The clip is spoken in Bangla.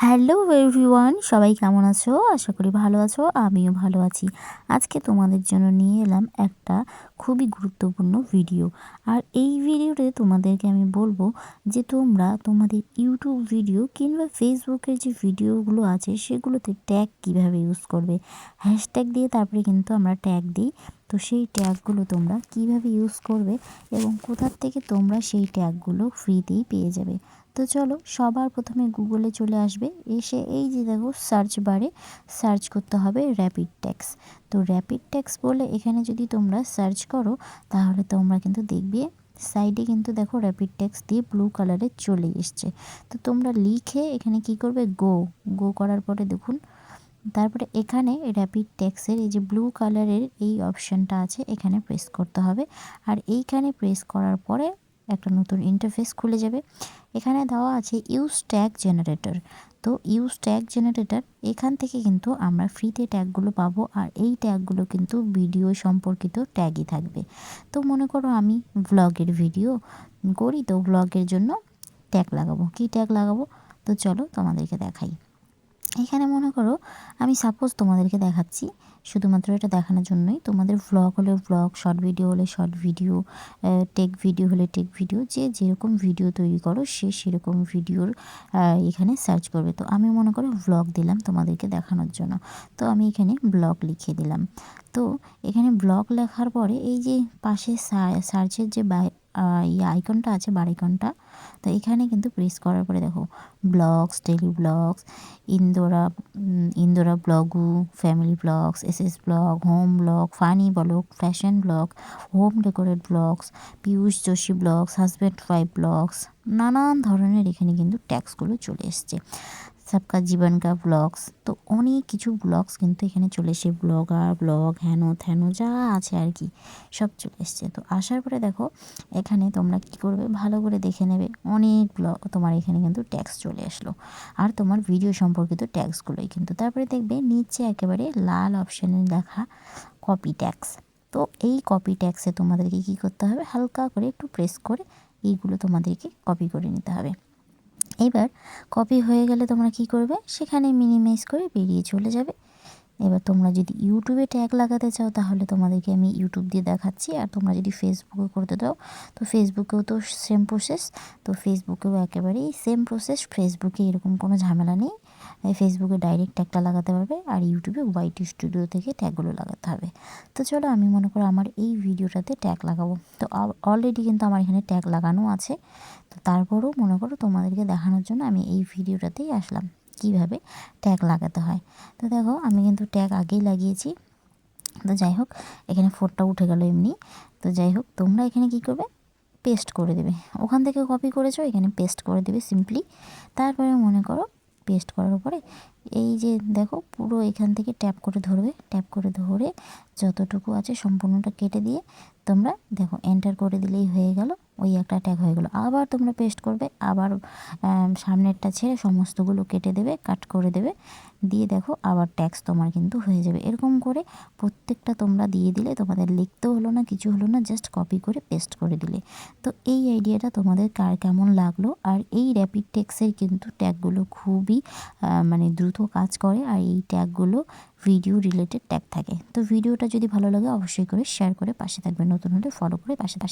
হ্যালো এভরিওয়ান, সবাই কেমন আছো? আশা করি ভালো আছো, আমিও ভালো আছি। আজকে তোমাদের জন্য নিয়ে এলাম একটা খুবই গুরুত্বপূর্ণ ভিডিও। আর এই ভিডিওতে তোমাদেরকে আমি বলব যে তোমরা তোমাদের ইউটিউব ভিডিও কিংবা ফেসবুকের যে ভিডিওগুলো আছে সেগুলোতে ট্যাগ কীভাবে ইউজ করবে? হ্যাশট্যাগ দিয়ে তারপরে কিন্তু আমরা ট্যাগ দিই। তো সেই ট্যাগগুলো তোমরা কীভাবে ইউজ করবে এবং কোথার থেকে তোমরা সেই ট্যাগগুলো ফ্রিতেই পেয়ে যাবে। তো চলো সবার প্রথমে গুগলে চলে আসবে। এসে এই যে দেখো সার্চ বারে সার্চ করতে হবে র্যাপিড ট্যাক্স তো র্যাপিড ট্যাক্স বলে এখানে যদি তোমরা সার্চ করো, তাহলে তোমরা কিন্তু দেখবে সাইডে কিন্তু দেখো র্যাপিড ট্যাক্স দিয়ে ব্লু কালারে চলে এসছে। তো তোমরা লিখে এখানে কি করবে? গো গো করার পরে দেখুন, তারপরে এখানে র্যাপিড ট্যাক্সের এই যে ব্লু কালারের এই অপশানটা আছে, এখানে প্রেস করতে হবে। আর এইখানে প্রেস করার পরে একটা নতুন ইন্টারফেস খুলে যাবে। এখানে দেওয়া আছে ইউজ ট্যাগ জেনারেটর তো ইউজ ট্যাগ জেনারেটর এখান থেকে কিন্তু আমরা ফ্রিতে ট্যাগগুলো পাবো আর এই ট্যাগগুলো কিন্তু ভিডিও সম্পর্কিত ট্যাগই থাকবে। তো মনে করো আমি ভ্লগের ভিডিও করি, তো ভ্লগের জন্য ট্যাগ লাগাবো। কী ট্যাগ লাগাবো? তো চলো তোমাদেরকে দেখাই। এখানে মনে করো, আমি সাপোজ তোমাদেরকে দেখাচ্ছি, শুধুমাত্র এটা দেখানোর জন্যই তোমাদের ভ্লগ হলে ভ্লগ শর্ট ভিডিও হলে শর্ট ভিডিও টেক ভিডিও হলে টেক ভিডিও যে যেরকম ভিডিও তৈরি করো, সে সেরকম ভিডিওর এখানে সার্চ করবে। তো আমি মনে করো ভ্লগ দিলাম তোমাদেরকে দেখানোর জন্য। তো আমি এখানে ব্লগ লিখে দিলাম। তো এখানে ব্লগ লেখার পরে এই যে পাশে সার্চের যে ইয়ে আইকনটা আছে বার আইকনটা তো এখানে কিন্তু প্রেস করার পরে দেখো ব্লগস ডেলি ব্লগস ইন্দোরা ইন্দোরা blog family blogs S S blog home blog funny blog fashion blog home decorate blogs Piyush Joshi blogs husband wife blogs নানান ধরনের এখানে কিন্তু ট্যাক্সগুলো চলে এসছে। সবকা জীবন কা ব্লগস তো অনেক কিছু ব্লগস কিন্তু এখানে চলে এসে ব্লগার ব্লগ হ্যানো থ্যানো যা আছে আর কি, সব চলে এসছে। তো আসার পরে দেখো, এখানে তোমরা কি করবে? ভালো করে দেখে নেবে। অনেক ব্লগ তোমার এখানে কিন্তু ট্যাক্স চলে আসলো। আর তোমার ভিডিও সম্পর্কিত ট্যাক্সগুলোই কিন্তু। তারপরে দেখবে, নিচে একেবারে লাল অপশানে দেখা কপি ট্যাক্স তো এই কপি ট্যাক্সে তোমাদেরকে কী করতে হবে? হালকা করে একটু প্রেস করে এইগুলো তোমাদেরকে কপি করে নিতে হবে। এবার কপি হয়ে গেলে তোমরা কি করবে? সেখানে মিনিমাইজ করে বেরিয়ে চলে যাবে। এবার তোমরা যদি ইউটিউবে ট্যাগ লাগাতে চাও, তাহলে তোমাদেরকে আমি ইউটিউব দিয়ে দেখাচ্ছি। আর তোমরা যদি ফেসবুকে করতে দাও, তো ফেসবুকেও তো সেম প্রসেস তো ফেসবুকেও একেবারেই সেম প্রসেস ফেসবুকে এরকম কোনো ঝামেলা নেই। ফেসবুকে ডাইরেক্ট ট্যাগটা লাগাতে পারবে আর ইউটিউবে ওয়াইট স্টুডিও থেকে ট্যাগগুলো লাগাতে হবে। তো চলো আমি মনে করো আমার এই ভিডিওটাতে ট্যাগ লাগাবো। তো অলরেডি কিন্তু আমার এখানে ট্যাগ লাগানো আছে। তো তারপরেও মনে করো তোমাদেরকে দেখানোর জন্য আমি এই ভিডিওটাতেই আসলাম, কীভাবে ট্যাগ লাগাতে হয়। তো দেখো আমি কিন্তু ট্যাগ আগেই লাগিয়েছি। তো যাই হোক, এখানে ফোরটা উঠে গেল এমনি। তো যাই হোক, তোমরা এখানে কী করবে? পেস্ট করে দেবে। ওখান থেকে কপি করেছ, এখানে পেস্ট করে দেবে সিম্পলি তারপরে মনে করো পেস্ট করার পরে এই যে দেখো পুরো এখান থেকে ট্যাপ করে ধরবে ট্যাপ করে ধরে যতটুকু আছে সম্পূর্ণটা কেটে দিয়ে তোমরা দেখো এন্টার করে দিলেই হয়ে গেল। ওই একটা ট্যাগ হয়ে গেলো। আবার তোমরা পেস্ট করবে, আবার সামনেরটা ছেড়ে সমস্তগুলো কেটে দেবে কাট করে দেবে। দিয়ে দেখো আবার ট্যাক্স তোমার কিন্তু হয়ে যাবে। এরকম করে প্রত্যেকটা তোমরা দিয়ে দিলে, তোমাদের লিখতেও হলো না, কিছু হলো না জাস্ট কপি করে পেস্ট করে দিলে। তো এই আইডিয়াটা তোমাদের কার কেমন লাগল? আর এই র্যাপিড ট্যাক্সের কিন্তু ট্যাগগুলো খুবই মানে দ্রুত কাজ করে, আর এই ট্যাগগুলো ভিডিও রিলেটেড ট্যাগ থাকে। তো ভিডিওটা যদি ভালো লাগে, অবশ্যই করে শেয়ার করে পাশে থাকবে। নতুন হলে ফলো করে পাশে পাশে